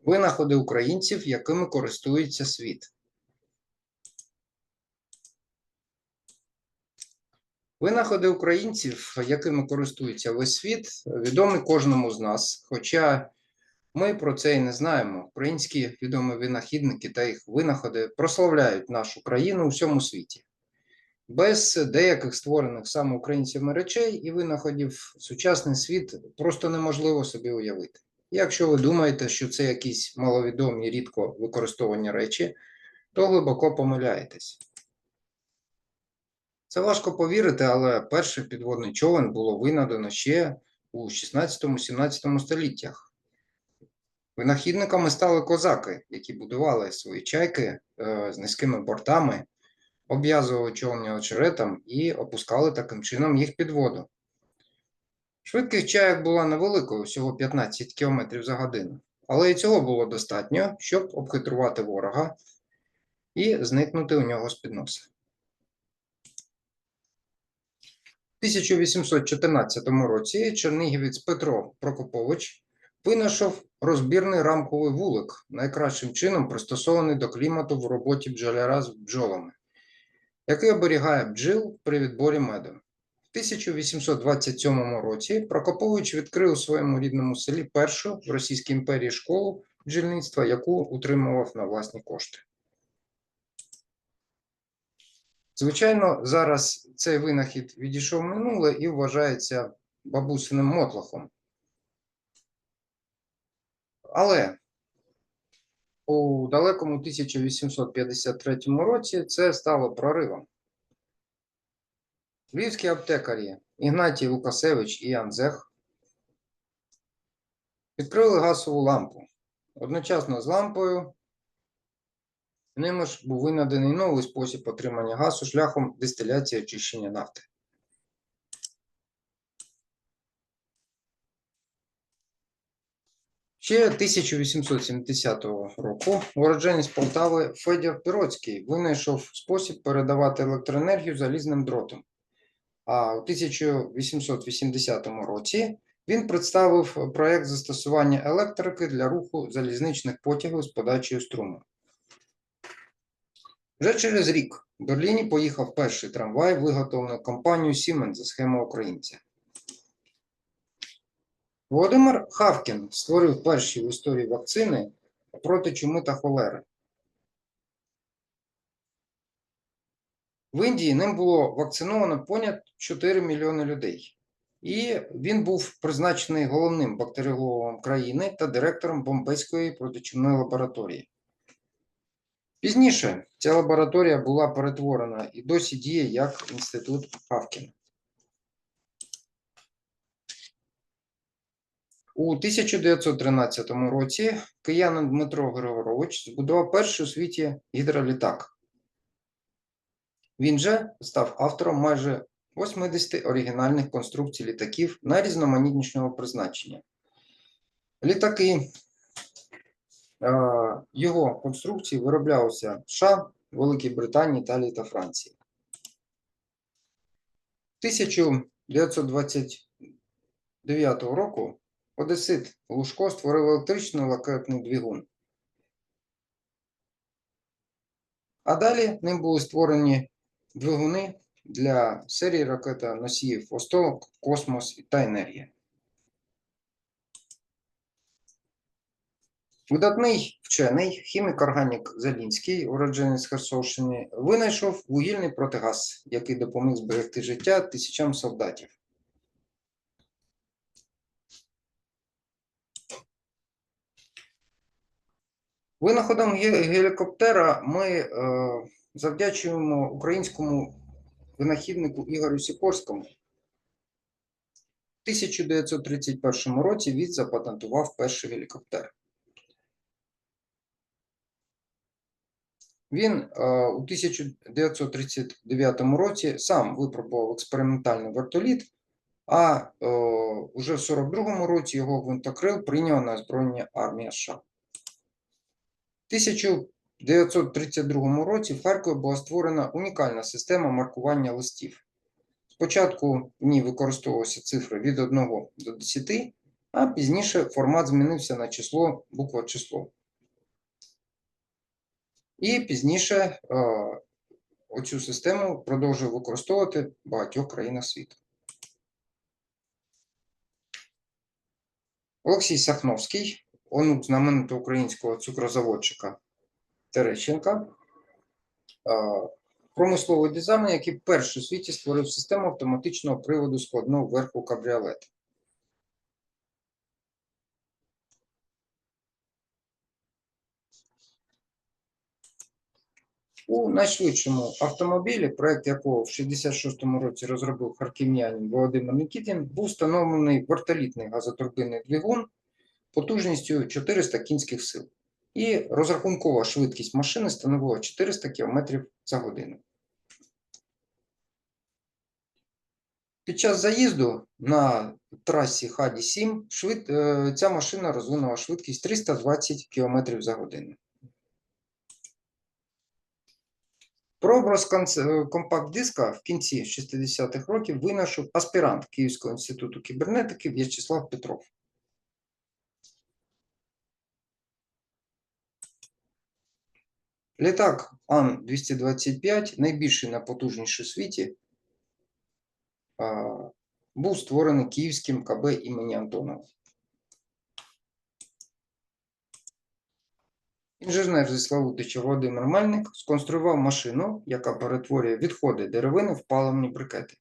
Винаходи українців, якими користується світ. Винаходи українців, якими користується весь світ, відомі кожному з нас. Хоча ми про це і не знаємо. Українські відомі винахідники та їх винаходи прославляють нашу країну у всьому світі. Без деяких створених саме українцями речей і винаходів сучасний світ просто неможливо собі уявити. Якщо ви думаєте, що це якісь маловідомі, рідко використовані речі, то глибоко помиляєтесь. Це важко повірити, але перший підводний човен було винайдено ще у 16-17 століттях. Винахідниками стали козаки, які будували свої чайки е, з низькими бортами, обв'язували човні очеретом і опускали таким чином їх під воду. Швидкість чаяк була невеликою, всього 15 км за годину, але і цього було достатньо, щоб обхитрувати ворога і зникнути у нього з-під носа. У 1814 році чернігівець Петро Прокопович винайшов розбірний рамковий вулик, найкращим чином пристосований до клімату в роботі бджоляра з бджолами, який оберігає бджіл при відборі меду. В 1827 році Прокопович відкрив у своєму рідному селі першу в Російській імперії школу бджільництва, яку утримував на власні кошти. Звичайно, зараз цей винахід відійшов минуле і вважається бабусиним мотлохом. Але у далекому 1853 році це стало проривом. Львівські аптекарі Ігнатій Лукасевич і Ян Зех відкрили газову лампу. Одночасно з лампою ними ж був винайдений новий спосіб отримання газу шляхом дистиляції очищення нафти. Ще 1870 року уродженець Полтави Федір Піроцький винайшов спосіб передавати електроенергію залізним дротом. А у 1880 році він представив проєкт застосування електрики для руху залізничних потягів з подачею струму. Вже через рік в Берліні поїхав перший трамвай, виготовлений компанією Siemens за схемою українця. Володимир Хавкін створив перші в історії вакцини проти чуми та холери. В Індії ним було вакциновано понад 4 мільйони людей. І він був призначений головним бактеріологом країни та директором Бомбейської протичумної лабораторії. Пізніше ця лабораторія була перетворена і досі діє як інститут Хавкіна. У 1913 році киянин Дмитро Григорович збудував перший у світі гідролітак. Він же став автором майже 80 оригінальних конструкцій літаків найрізноманітнішого призначення. Літаки е, його конструкції вироблялися в США, Великій Британії, Італії та Франції. 1929 року Одесит Лужко створив електричний лакетний двигун. А далі ним були створені двигуни для серії ракета носіїв Восток, Космос та Енергія. Видатний вчений хімік-органік Залінський, уродженець Херсонщини, винайшов вугільний протигаз, який допоміг зберегти життя тисячам солдатів. Винаходом гелікоптера ми е, завдячуємо українському винахіднику Ігорю Сікорському. В 1931 році він запатентував перший гелікоптер. Він е, у 1939 році сам випробував експериментальний вертоліт, а е, уже в 1942 році його гвинтокрил прийняв на озброєння армія США. В 1932 році в Харкові була створена унікальна система маркування листів. Спочатку в ній використовувалися цифри від 1 до 10, А пізніше формат змінився на число, буква число. І пізніше е, оцю систему продовжує використовувати багатьох країнах світу. Олексій Сахновський, онук знаменитого українського цукрозаводчика Терещенка, промисловий дизайнер, який перший у світі створив систему автоматичного приводу складного верху кабріолета. У найшвидшому автомобілі, проект якого в 66-му році розробив харків'янин Володимир Нікітін, був встановлений вертолітний газотурбинний двигун потужністю 400 кінських сил. І розрахункова швидкість машини становила 400 км за годину. Під час заїзду на трасі Хаді-7 швид... е, ця машина розвинула швидкість 320 км за годину. Прообраз конц- е, компакт-диска в кінці 60-х років винайшов аспірант Київського інституту кібернетики В'ячеслав Петров. Літак Ан-225, найбільший найпотужніший у світі, був створений Київським КБ імені Антонова. Інженер зі Славутича Володимир Мельник сконструював машину, яка перетворює відходи деревини в паливні брикети.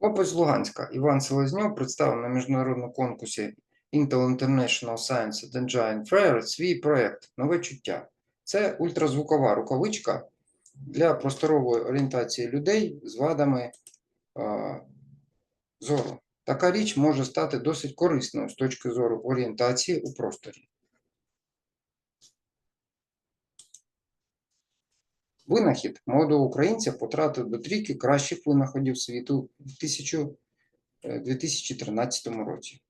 Хлопець Луганська Іван Селезньов представив на міжнародному конкурсі Intel International Science and Engine Fair свій проєкт Нове чуття. Це ультразвукова рукавичка для просторової орієнтації людей з вадами е, зору. Така річ може стати досить корисною з точки зору орієнтації у просторі. Винахід молодого українця потратив до трійки кращих винаходів світу в 1000 е, 2013 році.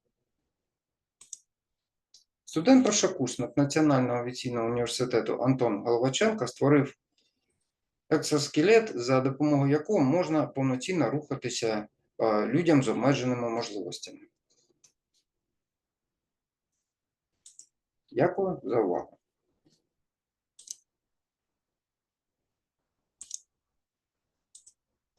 Студент першокурсник Національного авіаційного університету Антон Головаченко створив екзоскелет, за допомогою якого можна повноцінно рухатися е, людям з обмеженими можливостями. Дякую за увагу.